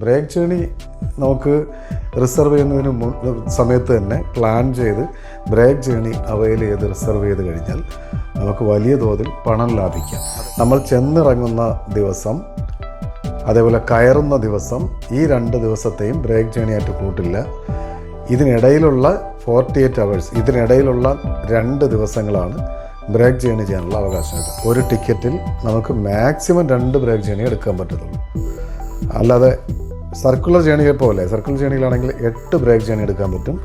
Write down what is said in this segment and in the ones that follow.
Break journey നമുക്ക് reserve ചെയ്യുന്നതിന് സമയത്ത് തന്നെ പ്ലാൻ ചെയ്ത് ബ്രേക്ക് ജേണി അവൈൽ ചെയ്ത് റിസർവ് ചെയ്ത് കഴിഞ്ഞാൽ നമുക്ക് വലിയ തോതിൽ പണം ലാഭിക്കാം. നമ്മൾ ചെന്നിറങ്ങുന്ന ദിവസം അതേപോലെ കയറുന്ന ദിവസം ഈ രണ്ട് ദിവസത്തെയും ബ്രേക്ക് ജേണി ആയിട്ട് കൂട്ടില്ല. ഇതിനിടയിലുള്ള ഫോർട്ടി എയ്റ്റ് അവേഴ്സ് ഇതിനിടയിലുള്ള രണ്ട് ദിവസങ്ങളാണ് ബ്രേക്ക് ജേണി ചെയ്യാനുള്ള അവകാശം. ഒരു ടിക്കറ്റിൽ നമുക്ക് മാക്സിമം രണ്ട് ബ്രേക്ക് ജേണി എടുക്കാൻ പറ്റത്തുള്ളൂ. അല്ലാതെ സർക്കുലർ ജേണിയെ പോലെ സർക്കുലർ ജേണിയിലാണെങ്കിൽ എട്ട് ബ്രേക്ക് ജേണി എടുക്കാൻ പറ്റും.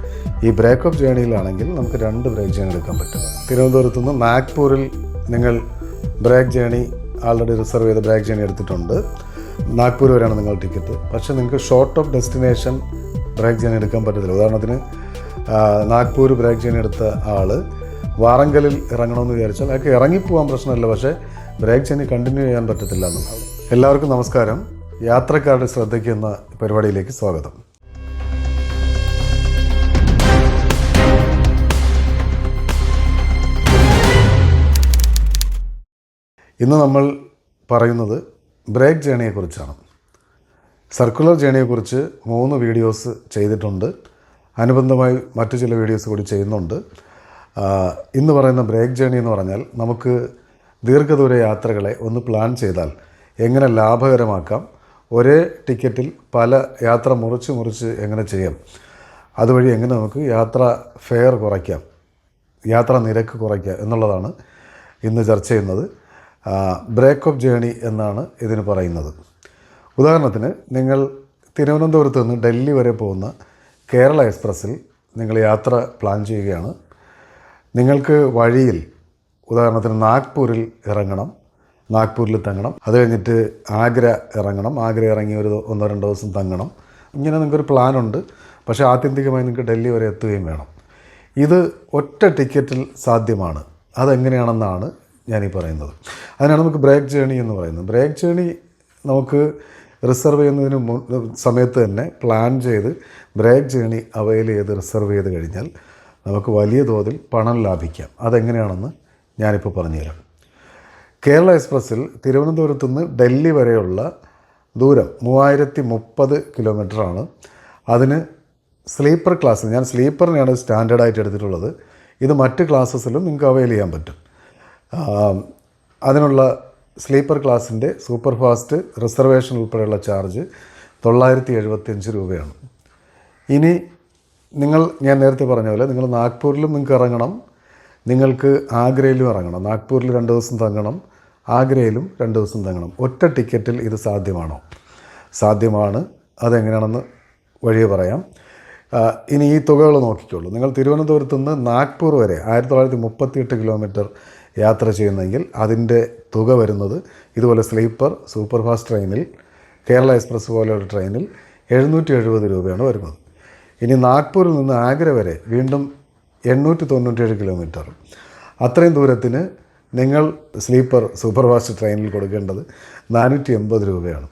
ഈ ബ്രേക്ക് ഓഫ് ജേണിയിലാണെങ്കിൽ നമുക്ക് രണ്ട് ബ്രേക്ക് ജേണി എടുക്കാൻ പറ്റും. തിരുവനന്തപുരത്ത് നിന്ന് നാഗ്പൂരിൽ നിങ്ങൾ ബ്രേക്ക് ജേണി ആൾറെഡി റിസർവ് ചെയ്ത ബ്രേക്ക് ജേണി എടുത്തിട്ടുണ്ട്. നാഗ്പൂർ വരെയാണ് നിങ്ങൾ ടിക്കറ്റ്. പക്ഷേ നിങ്ങൾക്ക് short of destination break journey എടുക്കാൻ പറ്റത്തില്ല. ഉദാഹരണത്തിന് നാഗ്പൂർ ബ്രേക്ക് ജേണി എടുത്ത ആൾ വാറങ്കലിൽ ഇറങ്ങണമെന്ന് വിചാരിച്ചാൽ അയാൾക്ക് ഇറങ്ങിപ്പോകാൻ പ്രശ്നമില്ല. പക്ഷേ ബ്രേക്ക് ജേണി കണ്ടിന്യൂ ചെയ്യാൻ പറ്റത്തില്ല എന്നുള്ളത് എല്ലാവർക്കും നമസ്കാരം. യാത്രക്കാരുടെ ശ്രദ്ധയ്ക്ക് എന്ന പരിപാടിയിലേക്ക് സ്വാഗതം. ഇന്ന് നമ്മൾ പറയുന്നത് ബ്രേക്ക് ജേണിയെക്കുറിച്ചാണ്. സർക്കുലർ ജേണിയെക്കുറിച്ച് മൂന്ന് വീഡിയോസ് ചെയ്തിട്ടുണ്ട്. അനുബന്ധമായി മറ്റു ചില വീഡിയോസ് കൂടി ചെയ്യുന്നുണ്ട്. ഇന്ന് പറയുന്ന ബ്രേക്ക് ജേണി എന്ന് പറഞ്ഞാൽ നമുക്ക് ദീർഘദൂര യാത്രകളെ ഒന്ന് പ്ലാൻ ചെയ്താൽ എങ്ങനെ ലാഭകരമാക്കാം ഒരേ ടിക്കറ്റിൽ പല യാത്ര മുറിച്ച് മുറിച്ച് എങ്ങനെ ചെയ്യാം? അതുവഴി എങ്ങനെ നമുക്ക് യാത്ര ഫെയർ കുറയ്ക്കാം? യാത്ര നിരക്ക് കുറയ്ക്കാം എന്നുള്ളതാണ് ഇന്ന് ചർച്ച ചെയ്യുന്നത്. ബ്രേക്ക് ഓഫ് ജേണി എന്നാണ് ഇതിന് പറയുന്നത്. ഉദാഹരണത്തിന് നിങ്ങൾ തിരുവനന്തപുരത്ത് നിന്ന് ഡൽഹി വരെ പോകുന്ന കേരള എക്സ്പ്രസ്സിൽ നിങ്ങൾ യാത്ര പ്ലാൻ ചെയ്യുകയാണ്. നിങ്ങൾക്ക് വഴിയിൽ ഉദാഹരണത്തിന് നാഗ്പൂരിൽ ഇറങ്ങണം. നാഗ്പൂരിൽ തങ്ങണം. അത് കഴിഞ്ഞിട്ട് ആഗ്ര ഇറങ്ങണം. ആഗ്ര ഇറങ്ങി ഒരു ഒന്നോ രണ്ടോ ദിവസം തങ്ങണം. ഇങ്ങനെ നിങ്ങൾക്കൊരു പ്ലാനുണ്ട്. പക്ഷേ ആത്യന്തികമായി നിങ്ങൾക്ക് ഡൽഹി വരെ എത്തുകയും വേണം. ഇത് ഒറ്റ ടിക്കറ്റിൽ സാധ്യമാണ്. അതെങ്ങനെയാണെന്നാണ് ഞാനീ പറയുന്നത്. അതിനാണ് നമുക്ക് ബ്രേക്ക് ജേണി എന്ന് പറയുന്നത്. ബ്രേക്ക് ജേണി നമുക്ക് റിസർവ് ചെയ്യുന്നതിന് മു സമയത്ത് തന്നെ പ്ലാൻ ചെയ്ത് ബ്രേക്ക് ജേണി അവൈൽ ചെയ്ത് റിസർവ് ചെയ്ത് കഴിഞ്ഞാൽ നമുക്ക് വലിയ തോതിൽ പണം ലാഭിക്കാം. അതെങ്ങനെയാണെന്ന് ഞാനിപ്പോൾ പറഞ്ഞുതരാം. കേരള എക്സ്പ്രസ്സിൽ തിരുവനന്തപുരത്തു നിന്ന് ഡൽഹി വരെയുള്ള ദൂരം മൂവായിരത്തി മുപ്പത് കിലോമീറ്ററാണ്. അതിന് സ്ലീപ്പർ ക്ലാസ് ഞാൻ സ്ലീപ്പറിനെയാണ് സ്റ്റാൻഡേർഡായിട്ട് എടുത്തിട്ടുള്ളത്. ഇത് മറ്റ് ക്ലാസ്സസിലും നിങ്ങൾക്ക് അവൈൽ ചെയ്യാൻ പറ്റും. അതിനുള്ള സ്ലീപ്പർ ക്ലാസ്സിന്റെ സൂപ്പർ ഫാസ്റ്റ് റിസർവേഷൻ ഉൾപ്പെടെയുള്ള ചാർജ് തൊള്ളായിരത്തി എഴുപത്തിയഞ്ച് രൂപയാണ്. ഇനി നിങ്ങൾ ഞാൻ നേരത്തെ പറഞ്ഞ പോലെ നിങ്ങൾ നാഗ്പൂരിലും നിങ്ങൾക്ക് ഇറങ്ങണം. നിങ്ങൾക്ക് ആഗ്രയിലും ഇറങ്ങണം. നാഗ്പൂരിൽ രണ്ട് ദിവസം തങ്ങണം. ആഗ്രയിലും രണ്ട് ദിവസം തങ്ങണം. ഒറ്റ ടിക്കറ്റിൽ ഇത് സാധ്യമാണോ? സാധ്യമാണ്. അതെങ്ങനെയാണെന്ന് വഴിയെ പറയാം. ഇനി ഈ തുകകൾ നോക്കിക്കോളൂ. നിങ്ങൾ തിരുവനന്തപുരത്ത് നിന്ന് നാഗ്പൂർ വരെ ആയിരത്തി തൊള്ളായിരത്തി മുപ്പത്തിയെട്ട് കിലോമീറ്റർ യാത്ര ചെയ്യുന്നെങ്കിൽ അതിന്റെ തുക വരുന്നത് ഇതുപോലെ സ്ലീപ്പർ സൂപ്പർ ഫാസ്റ്റ് ട്രെയിനിൽ കേരള എക്സ്പ്രസ് പോലെയുള്ള ട്രെയിനിൽ എഴുന്നൂറ്റി എഴുപത് രൂപയാണ് വരുന്നത്. ഇനി നാഗ്പൂരിൽ നിന്ന് ആഗ്ര വരെ വീണ്ടും എണ്ണൂറ്റി തൊണ്ണൂറ്റേഴ് കിലോമീറ്റർ. അത്രയും ദൂരത്തിന് നിങ്ങൾ സ്ലീപ്പർ സൂപ്പർഫാസ്റ്റ് ട്രെയിനിൽ കൊടുക്കേണ്ടത് നാനൂറ്റി എൺപത് രൂപയാണ്.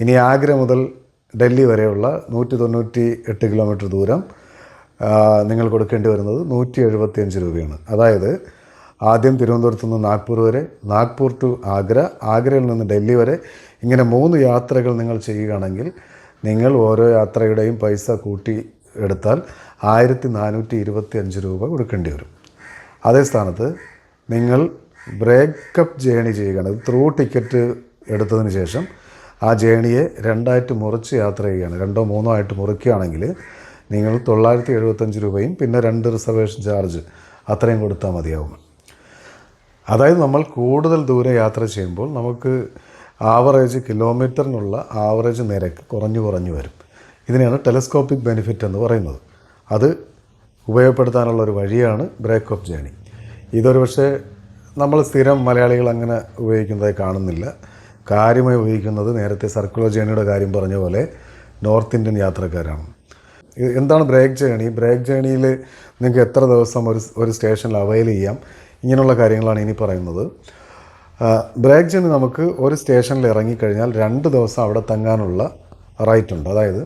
ഇനി ആഗ്ര മുതൽ ഡൽഹി വരെയുള്ള നൂറ്റി തൊണ്ണൂറ്റി എട്ട് കിലോമീറ്റർ ദൂരം നിങ്ങൾ കൊടുക്കേണ്ടി വരുന്നത് നൂറ്റി എഴുപത്തിയഞ്ച് രൂപയാണ്. അതായത് ആദ്യം തിരുവനന്തപുരത്ത് നിന്ന് നാഗ്പൂർ വരെ നാഗ്പൂർ ടു ആഗ്ര ആഗ്രയിൽ നിന്ന് ഡൽഹി വരെ ഇങ്ങനെ മൂന്ന് യാത്രകൾ നിങ്ങൾ ചെയ്യുകയാണെങ്കിൽ നിങ്ങൾ ഓരോ യാത്രയുടെയും പൈസ കൂട്ടി എടുത്താൽ ആയിരത്തി നാനൂറ്റി ഇരുപത്തി അഞ്ച് രൂപ കൊടുക്കേണ്ടി വരും. അതേ സ്ഥാനത്ത് നിങ്ങൾ ബ്രേക്കപ്പ് ജേണി ചെയ്യുകയാണ്. ത്രൂ ടിക്കറ്റ് എടുത്തതിന് ശേഷം ആ ജേണിയെ രണ്ടായിട്ട് മുറിച്ച് യാത്ര ചെയ്യുകയാണ്. രണ്ടോ മൂന്നോ ആയിട്ട് മുറിക്കുകയാണെങ്കിൽ നിങ്ങൾ തൊള്ളായിരത്തി എഴുപത്തഞ്ച് രൂപയും പിന്നെ രണ്ട് റിസർവേഷൻ ചാർജ് അത്രയും കൊടുത്താൽ മതിയാവും. അതായത് നമ്മൾ കൂടുതൽ ദൂരെ യാത്ര ചെയ്യുമ്പോൾ നമുക്ക് ആവറേജ് കിലോമീറ്ററിനുള്ള ആവറേജ് നിരക്ക് കുറഞ്ഞു കുറഞ്ഞു വരും. ഇതിനെയാണ് ടെലസ്കോപ്പിക് ബെനിഫിറ്റ് എന്ന് പറയുന്നത്. അത് ഉപയോഗപ്പെടുത്താനുള്ള ഒരു വഴിയാണ് ബ്രേക്ക് ഓഫ് ജേണി. ഇതൊരു പക്ഷേ നമ്മൾ സ്ഥിരം മലയാളികൾ അങ്ങനെ ഉപയോഗിക്കുന്നതായി കാണുന്നില്ല. കാര്യമായി ഉപയോഗിക്കുന്നത് നേരത്തെ സർക്കുലർ ജേണിയുടെ കാര്യം പറഞ്ഞ പോലെ നോർത്ത് ഇന്ത്യൻ യാത്രക്കാരാണ്. എന്താണ് ബ്രേക്ക് ജേണി? ബ്രേക്ക് ജേണിയിൽ നിങ്ങൾക്ക് എത്ര ദിവസം ഒരു ഒരു സ്റ്റേഷനിൽ അവൈൽ ചെയ്യാം? ഇങ്ങനെയുള്ള കാര്യങ്ങളാണ് ഇനി പറയുന്നത്. ബ്രേക്ക് ജേണി നമുക്ക് ഒരു സ്റ്റേഷനിൽ ഇറങ്ങിക്കഴിഞ്ഞാൽ രണ്ട് ദിവസം അവിടെ തങ്ങാനുള്ള റൈറ്റ് ഉണ്ട്. അതായത്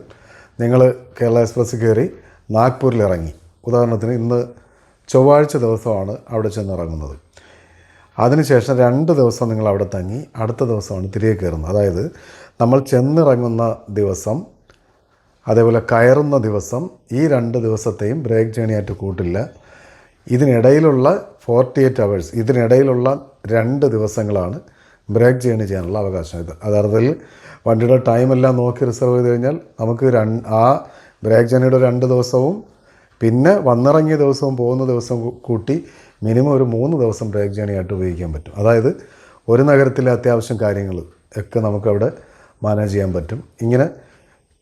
നിങ്ങൾ കേരള എക്സ്പ്രസ് കയറി നാഗ്പൂരിൽ ഇറങ്ങി. ഉദാഹരണത്തിന് ഇന്ന് ചൊവ്വാഴ്ച ദിവസമാണ് അവിടെ ചെന്ന് ഇറങ്ങുന്നത്. അതിനുശേഷം രണ്ട് ദിവസം നിങ്ങൾ അവിടെ തങ്ങി അടുത്ത ദിവസമാണ് തിരികെ കയറുന്നത്. അതായത് നമ്മൾ ചെന്നിറങ്ങുന്ന ദിവസം അതേപോലെ കയറുന്ന ദിവസം ഈ രണ്ട് ദിവസത്തെയും ബ്രേക്ക് ജേണി ആയിട്ട് കൂട്ടില്ല. ഇതിനിടയിലുള്ള ഫോർട്ടി എയ്റ്റ് അവേഴ്സ് ഇതിനിടയിലുള്ള രണ്ട് ദിവസങ്ങളാണ് ബ്രേക്ക് ജേണി ചെയ്യാനുള്ള അവകാശം. ഇത് അതായത് വണ്ടിയുടെ ടൈമെല്ലാം നോക്കി റിസർവ് ചെയ്ത് കഴിഞ്ഞാൽ നമുക്ക് ആ ബ്രേക്ക് ജേണിയുടെ രണ്ട് ദിവസവും പിന്നെ വന്നിറങ്ങിയ ദിവസവും പോകുന്ന ദിവസവും കൂട്ടി മിനിമം ഒരു മൂന്ന് ദിവസം ബ്രേക്ക് ജേണി ആയിട്ട് ഉപയോഗിക്കാൻ പറ്റും. അതായത് ഒരു നഗരത്തിലെ അത്യാവശ്യം കാര്യങ്ങൾ ഒക്കെ നമുക്കവിടെ മാനേജ് ചെയ്യാൻ പറ്റും. ഇങ്ങനെ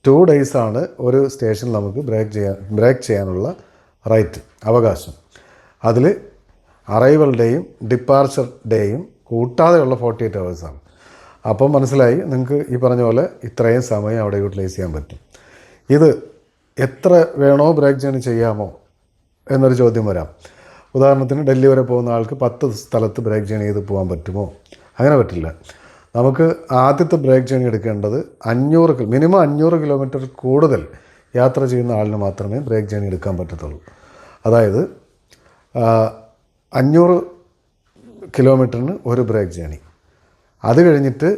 ടു ഡേയ്സാണ് ഒരു സ്റ്റേഷനിൽ നമുക്ക് ബ്രേക്ക് ചെയ്യാൻ ബ്രേക്ക് ചെയ്യാനുള്ള റൈറ്റ് അവകാശം. അതിൽ അറൈവൽ ഡേയും ഡിപ്പാർച്ചർ ഡേയും കൂട്ടാതെയുള്ള ഫോർട്ടി എയ്റ്റ് അവേഴ്സാണ് അപ്പം മനസ്സിലായി നിങ്ങൾക്ക് ഈ പറഞ്ഞ പോലെ ഇത്രയും സമയം അവിടെ യൂട്ടിലൈസ് ചെയ്യാൻ പറ്റും. ഇത് എത്ര വേണോ ബ്രേക്ക് ജേണി ചെയ്യാമോ എന്നൊരു ചോദ്യം വരാം. ഉദാഹരണത്തിന് ഡൽഹി വരെ പോകുന്ന ആൾക്ക് പത്ത് സ്ഥലത്ത് ബ്രേക്ക് ജേണി ചെയ്ത് പോകാൻ പറ്റുമോ? അങ്ങനെ പറ്റില്ല. നമുക്ക് ആദ്യത്തെ ബ്രേക്ക് ജേണി എടുക്കേണ്ടത് അഞ്ഞൂറ് മിനിമം അഞ്ഞൂറ് കിലോമീറ്റർ കൂടുതൽ യാത്ര ചെയ്യുന്ന ആളിന് മാത്രമേ ബ്രേക്ക് ജേണി എടുക്കാൻ പറ്റത്തുള്ളൂ. അതായത് അഞ്ഞൂറ് കിലോമീറ്ററിന് ഒരു ബ്രേക്ക് ജേണി. അത് കഴിഞ്ഞിട്ട്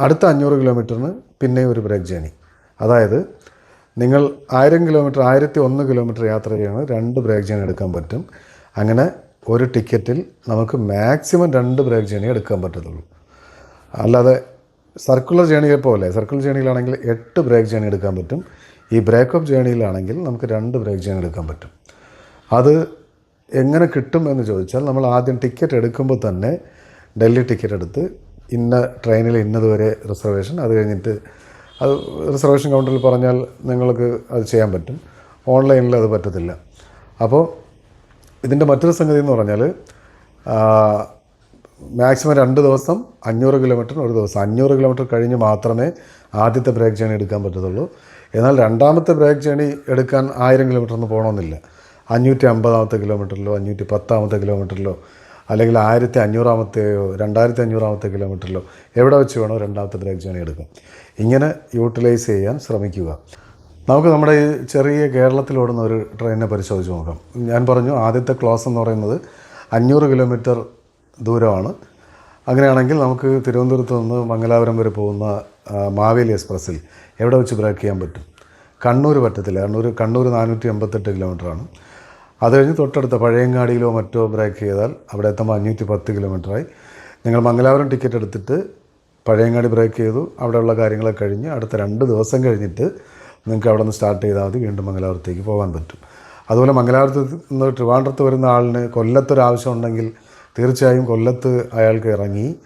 അടുത്ത അഞ്ഞൂറ് കിലോമീറ്ററിന് പിന്നെയും ഒരു ബ്രേക്ക് ജേണി. അതായത് നിങ്ങൾ ആയിരം കിലോമീറ്റർ ആയിരത്തി ഒന്ന് കിലോമീറ്റർ യാത്ര ചെയ്യണം. രണ്ട് ബ്രേക്ക് ജേണി എടുക്കാൻ പറ്റും. അങ്ങനെ ഒരു ടിക്കറ്റിൽ നമുക്ക് മാക്സിമം രണ്ട് ബ്രേക്ക് ജേണി എടുക്കാൻ പറ്റത്തുള്ളൂ. അല്ലാതെ സർക്കുലർ ജേണിയെ പോലെ സർക്കുലർ ജേണിയിലാണെങ്കിൽ എട്ട് ബ്രേക്ക് ജേണി എടുക്കാൻ പറ്റും. ഈ ബ്രേക്ക് ബ്രേക്കപ്പ് ജേണിയിലാണെങ്കിൽ നമുക്ക് രണ്ട് ബ്രേക്ക് ജേണി എടുക്കാൻ പറ്റും. അത് എങ്ങനെ കിട്ടും എന്ന് ചോദിച്ചാൽ നമ്മൾ ആദ്യം ടിക്കറ്റ് എടുക്കുമ്പോൾ തന്നെ ഡൽഹി ടിക്കറ്റ് എടുത്ത് ഇന്ന ട്രെയിനിൽ ഇന്നതുവരെ റിസർവേഷൻ അത് കഴിഞ്ഞിട്ട് അത് റിസർവേഷൻ കൗണ്ടറിൽ പറഞ്ഞാൽ നിങ്ങൾക്ക് അത് ചെയ്യാൻ പറ്റും. ഓൺലൈനിൽ അത് പറ്റത്തില്ല. അപ്പോൾ ഇതിന്റെ മറ്റൊരു സംഗതി എന്ന് പറഞ്ഞാൽ മാക്സിമം രണ്ട് ദിവസം അഞ്ഞൂറ് കിലോമീറ്റർ ഒരു ദിവസം. അഞ്ഞൂറ് കിലോമീറ്റർ കഴിഞ്ഞ് മാത്രമേ ആദ്യത്തെ ബ്രേക്ക് ജേണി എടുക്കാൻ പറ്റത്തുള്ളൂ. എന്നാൽ രണ്ടാമത്തെ ബ്രേക്ക് ജേണി എടുക്കാൻ ആയിരം കിലോമീറ്ററിന് പോകണമെന്നില്ല. അഞ്ഞൂറ്റി അമ്പതാമത്തെ കിലോമീറ്ററിലോ അഞ്ഞൂറ്റി പത്താമത്തെ കിലോമീറ്ററിലോ അല്ലെങ്കിൽ ആയിരത്തി അഞ്ഞൂറാമത്തെയോ രണ്ടായിരത്തി അഞ്ഞൂറാമത്തെ കിലോമീറ്ററിലോ എവിടെ വെച്ച് വേണോ രണ്ടാമത്തെ ബ്രേക്ക് ജേണി എടുക്കും. ഇങ്ങനെ യൂട്ടിലൈസ് ചെയ്യാൻ ശ്രമിക്കുക. നമുക്ക് നമ്മുടെ ഈ ചെറിയ കേരളത്തിൽ ഓടുന്ന ഒരു ട്രെയിനിനെ പരിശോധിച്ച് നോക്കാം. ഞാൻ പറഞ്ഞു ആദ്യത്തെ ക്ലോസ് എന്ന് പറയുന്നത് അഞ്ഞൂറ് കിലോമീറ്റർ ദൂരമാണ്. അങ്ങനെയാണെങ്കിൽ നമുക്ക് തിരുവനന്തപുരത്ത് നിന്ന് മംഗലാപുരം വരെ പോകുന്ന മാവേലി എക്സ്പ്രസ്സിൽ എവിടെ വെച്ച് ബ്രേക്ക് ചെയ്യാൻ പറ്റും? കണ്ണൂർ പറ്റത്തില്ല. കണ്ണൂർ കണ്ണൂർ നാനൂറ്റി എൺപത്തെട്ട് കിലോമീറ്ററാണ്. അത് കഴിഞ്ഞ് തൊട്ടടുത്ത പഴയങ്ങാടിയിലോ മറ്റോ ബ്രേക്ക് ചെയ്താൽ അവിടെ എത്തുമ്പോൾ അഞ്ഞൂറ്റി പത്ത് കിലോമീറ്ററായി നിങ്ങൾ മംഗലാപുരം ടിക്കറ്റ് എടുത്തിട്ട് പഴയങ്ങാടി ബ്രേക്ക് ചെയ്തു. അവിടെയുള്ള കാര്യങ്ങളൊക്കെ കഴിഞ്ഞ് അടുത്ത രണ്ട് ദിവസം കഴിഞ്ഞിട്ട് നിങ്ങൾക്ക് അവിടെ നിന്ന് സ്റ്റാർട്ട് ചെയ്താൽ മതി. വീണ്ടും മംഗലാപുരത്തേക്ക് പോകാൻ പറ്റും. അതുപോലെ മംഗലാപുരത്ത് നിന്ന് ട്രിവാൻഡ്രത്ത് വരുന്ന ആളിന് കൊല്ലത്തൊരാവശ്യം ഉണ്ടെങ്കിൽ തീർച്ചയായും കൊല്ലത്ത് അയാൾക്ക് ഇറങ്ങി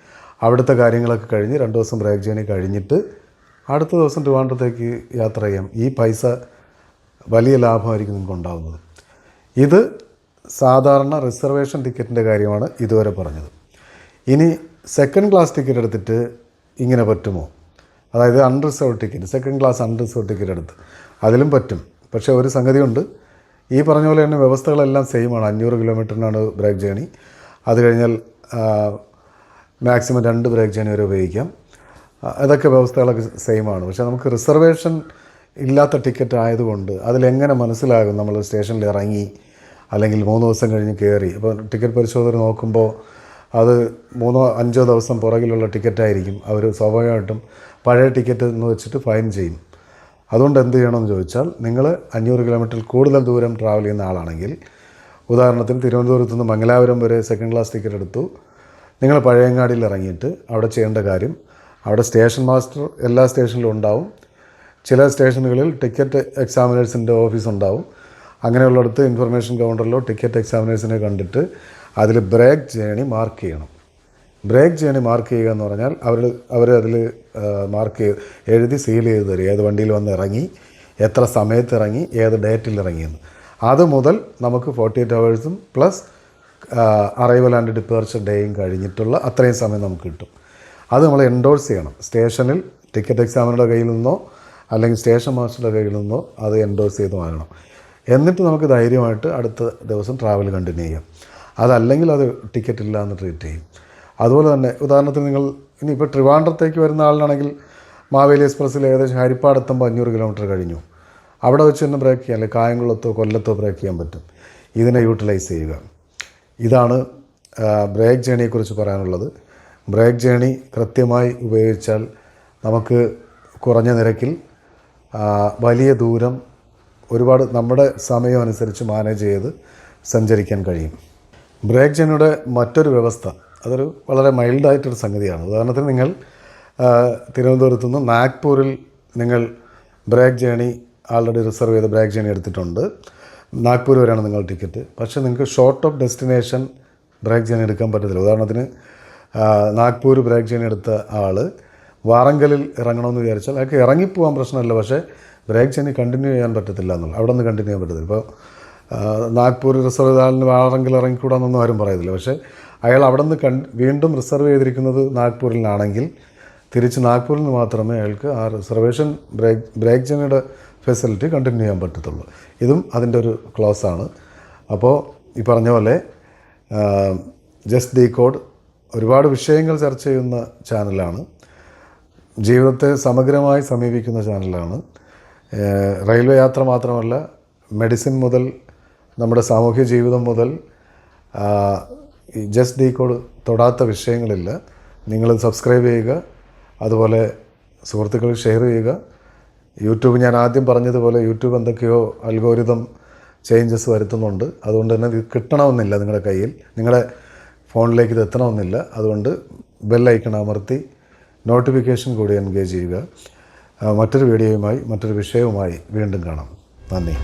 അവിടുത്തെ കാര്യങ്ങളൊക്കെ കഴിഞ്ഞ് രണ്ട് ദിവസം ബ്രേക്ക് ജേണി കഴിഞ്ഞിട്ട് അടുത്ത ദിവസം ട്രിവാൻഡ്രത്തേക്ക് യാത്ര ചെയ്യാം. ഈ പൈസ വലിയ ലാഭമായിരിക്കും നിങ്ങൾക്ക് ഉണ്ടാകുന്നത് ഇത് സാധാരണ റിസർവേഷൻ ടിക്കറ്റിന്റെ കാര്യമാണ് ഇതുവരെ പറഞ്ഞത്. ഇനി സെക്കൻഡ് ക്ലാസ് ടിക്കറ്റ് എടുത്തിട്ട് ഇങ്ങനെ പറ്റുമോ? അതായത് unreserve ticket second class unreserve ticket എടുത്ത് അതിലും പറ്റും. പക്ഷേ ഒരു സംഗതിയുണ്ട്. ഈ പറഞ്ഞ പോലെ തന്നെ വ്യവസ്ഥകളെല്ലാം സെയിമാണ് അഞ്ഞൂറ് കിലോമീറ്ററിനാണ് ബ്രേക്ക് ജേണി അത് കഴിഞ്ഞാൽ മാക്സിമം രണ്ട് ബ്രേക്ക് ജേണി വരെ ഉപയോഗിക്കാം. അതൊക്കെ വ്യവസ്ഥകളൊക്കെ സെയിമാണ് പക്ഷേ നമുക്ക് റിസർവേഷൻ ഇല്ലാത്ത ടിക്കറ്റ് ആയതുകൊണ്ട് അതിലെങ്ങനെ മനസ്സിലാകും നമ്മൾ സ്റ്റേഷനിൽ ഇറങ്ങി അല്ലെങ്കിൽ മൂന്ന് ദിവസം കഴിഞ്ഞ് കയറി? അപ്പോൾ ടിക്കറ്റ് പരിശോധന നോക്കുമ്പോൾ അത് മൂന്നോ അഞ്ചോ ദിവസം പുറകിലുള്ള ടിക്കറ്റായിരിക്കും. അവർ സ്വാഭാവികമായിട്ടും പഴയ ടിക്കറ്റ് എന്ന് വെച്ചിട്ട് ഫൈൻ ചെയ്യും. അതുകൊണ്ട് എന്ത് ചെയ്യണമെന്ന് ചോദിച്ചാൽ നിങ്ങൾ അഞ്ഞൂറ് കിലോമീറ്ററിൽ കൂടുതൽ ദൂരം ട്രാവൽ ചെയ്യുന്ന ആളാണെങ്കിൽ ഉദാഹരണത്തിന് തിരുവനന്തപുരത്ത് നിന്ന് മംഗലാപുരം വരെ സെക്കൻഡ് ക്ലാസ് ടിക്കറ്റ് എടുത്തു. നിങ്ങൾ പഴയങ്ങാടിയിൽ ഇറങ്ങിയിട്ട് അവിടെ ചെയ്യേണ്ട കാര്യം അവിടെ സ്റ്റേഷൻ മാസ്റ്റർ എല്ലാ സ്റ്റേഷനിലും ഉണ്ടാവും. ചില സ്റ്റേഷനുകളിൽ ടിക്കറ്റ് എക്സാമിനേഴ്സിന്റെ ഓഫീസ് ഉണ്ടാവും അങ്ങനെയുള്ളിടത്ത് ഇൻഫർമേഷൻ കൗണ്ടറിലോ ടിക്കറ്റ് എക്സാമിനേഴ്സിനെ കണ്ടിട്ട് അതിൽ ബ്രേക്ക് ജേണി മാർക്ക് ചെയ്യണം. ബ്രേക്ക് ജേണി മാർക്ക് ചെയ്യുക എന്ന് പറഞ്ഞാൽ അവർ അവർ അതിൽ മാർക്ക് ചെയ്ത് എഴുതി സീൽ ചെയ്ത് തരും ഏത് വണ്ടിയിൽ വന്ന് ഇറങ്ങി എത്ര സമയത്ത് ഇറങ്ങി ഏത് ഡേറ്റിൽ ഇറങ്ങിയെന്ന് അത് മുതൽ നമുക്ക് ഫോർട്ടി എയ്റ്റ് അവേഴ്സും പ്ലസ് അറൈവൽ ആൻഡ് ഡിപ്പേർച്ചർ ഡേയും കഴിഞ്ഞിട്ടുള്ള അത്രയും സമയം നമുക്ക് കിട്ടും. അത് നമ്മൾ എൻഡോഴ്സ് ചെയ്യണം. സ്റ്റേഷനിൽ ടിക്കറ്റ് എക്സാമിനറുടെ കയ്യിൽ നിന്നോ അല്ലെങ്കിൽ സ്റ്റേഷൻ മാസ്റ്ററുടെ കയ്യിൽ നിന്നോ അത് എൻഡോസ് ചെയ്ത് വാങ്ങണം. എന്നിട്ട് നമുക്ക് ധൈര്യമായിട്ട് അടുത്ത ദിവസം ട്രാവൽ കണ്ടിന്യൂ ചെയ്യാം. അതല്ലെങ്കിൽ അത് ടിക്കറ്റ് ഇല്ല എന്ന് ട്രീറ്റ് ചെയ്യും. അതുപോലെ തന്നെ ഉദാഹരണത്തിന് നിങ്ങൾ ഇനിയിപ്പോൾ ട്രിവാൻഡ്രത്തേക്ക് വരുന്ന ആളിനാണെങ്കിൽ മാവേലി എക്സ്പ്രസ്സിൽ ഏകദേശം ഹരിപ്പാടെത്തുമ്പോൾ അഞ്ഞൂറ് കിലോമീറ്റർ കഴിഞ്ഞു. അവിടെ വെച്ച് തന്നെ ബ്രേക്ക് ചെയ്യാം. അല്ലെങ്കിൽ കായംകുളത്തോ കൊല്ലത്തോ ബ്രേക്ക് ചെയ്യാൻ പറ്റും. ഇതിനെ യൂട്ടിലൈസ് ചെയ്യുക. ഇതാണ് ബ്രേക്ക് ജേണിയെക്കുറിച്ച് പറയാനുള്ളത്. ബ്രേക്ക് ജേണി കൃത്യമായി ഉപയോഗിച്ചാൽ നമുക്ക് കുറഞ്ഞ നിരക്കിൽ വലിയ ദൂരം ഒരുപാട് നമ്മുടെ സമയം അനുസരിച്ച് മാനേജ് ചെയ്ത് സഞ്ചരിക്കാൻ കഴിയും. ബ്രേക്ക് ജനയുടെ മറ്റൊരു വ്യവസ്ഥ അതൊരു വളരെ മൈൽഡായിട്ടൊരു സംഗതിയാണ്. ഉദാഹരണത്തിന് നിങ്ങൾ തിരുവനന്തപുരത്തു നിന്ന് നാഗ്പൂരിൽ നിങ്ങൾ ബ്രേക്ക് ജേണി ആൾറെഡി റിസർവ് ചെയ്ത് ബ്രേക്ക് ജേണി എടുത്തിട്ടുണ്ട്. നാഗ്പൂർ വരെയാണ് നിങ്ങൾ ടിക്കറ്റ് പക്ഷേ നിങ്ങൾക്ക് short of destination break journey എടുക്കാൻ പറ്റത്തില്ല. ഉദാഹരണത്തിന് നാഗ്പൂർ ബ്രേക്ക് ജേണി എടുത്ത ആൾ വാറങ്കലിൽ ഇറങ്ങണമെന്ന് വിചാരിച്ചാൽ അയാൾക്ക് ഇറങ്ങിപ്പോകാൻ പ്രശ്നമല്ല പക്ഷേ ബ്രേക്ക് ചെന്നി കണ്ടിന്യൂ ചെയ്യാൻ പറ്റത്തില്ല എന്നുള്ള അവിടെ നിന്ന് കണ്ടിന്യൂ ചെയ്യാൻ പറ്റത്തില്ല. ഇപ്പോൾ നാഗ്പൂർ റിസർവ് ആളിന് വാറങ്കൽ ഇറങ്ങിക്കൂടാന്നൊന്നും ആരും പറയത്തില്ല. പക്ഷേ അയാൾ അവിടെ നിന്ന് കണ്ട് വീണ്ടും റിസർവ് ചെയ്തിരിക്കുന്നത് നാഗ്പൂരിലാണെങ്കിൽ തിരിച്ച് നാഗ്പൂരിൽ നിന്ന് മാത്രമേ അയാൾക്ക് ആ റിസർവേഷൻ ബ്രേക്ക് ബ്രേക്ക് ജേണിയുടെ ഫെസിലിറ്റി കണ്ടിന്യൂ ചെയ്യാൻ പറ്റത്തുള്ളൂ. ഇതും അതിന്റെ ഒരു ക്ലോസ് ആണ്. അപ്പോൾ ഈ പറഞ്ഞ പോലെ ജസ്റ്റ് ഡീ കോഡ് ഒരുപാട് വിഷയങ്ങൾ ചർച്ച ചെയ്യുന്ന ചാനലാണ് ജീവിതത്തെ സമഗ്രമായി സമീപിക്കുന്ന ചാനലാണ്. റെയിൽവേ യാത്ര മാത്രമല്ല മെഡിസിൻ മുതൽ നമ്മുടെ സാമൂഹ്യ ജീവിതം മുതൽ ജസ്റ്റ് ഡീ കോഡ് തൊടാത്ത വിഷയങ്ങളില്ല. നിങ്ങൾ സബ്സ്ക്രൈബ് ചെയ്യുക അതുപോലെ സുഹൃത്തുക്കൾ ഷെയർ ചെയ്യുക. യൂട്യൂബ് ഞാൻ ആദ്യം പറഞ്ഞതുപോലെ യൂട്യൂബ് എന്തൊക്കെയോ അൽഗോരിതം ചേഞ്ചസ് വരുത്തുന്നുണ്ട്. അതുകൊണ്ട് തന്നെ ഇത് കിട്ടണമെന്നില്ല നിങ്ങളുടെ കയ്യിൽ. നിങ്ങളുടെ ഫോണിലേക്ക് ഇത് എത്തണമെന്നില്ല. അതുകൊണ്ട് ബെല്ലൈക്കൺ അമർത്തി നോട്ടിഫിക്കേഷൻ കൂടി എൻഗേജ് ചെയ്യുക. മറ്റൊരു വീഡിയോയുമായി മറ്റൊരു വിഷയവുമായി വീണ്ടും കാണാം. നന്ദി.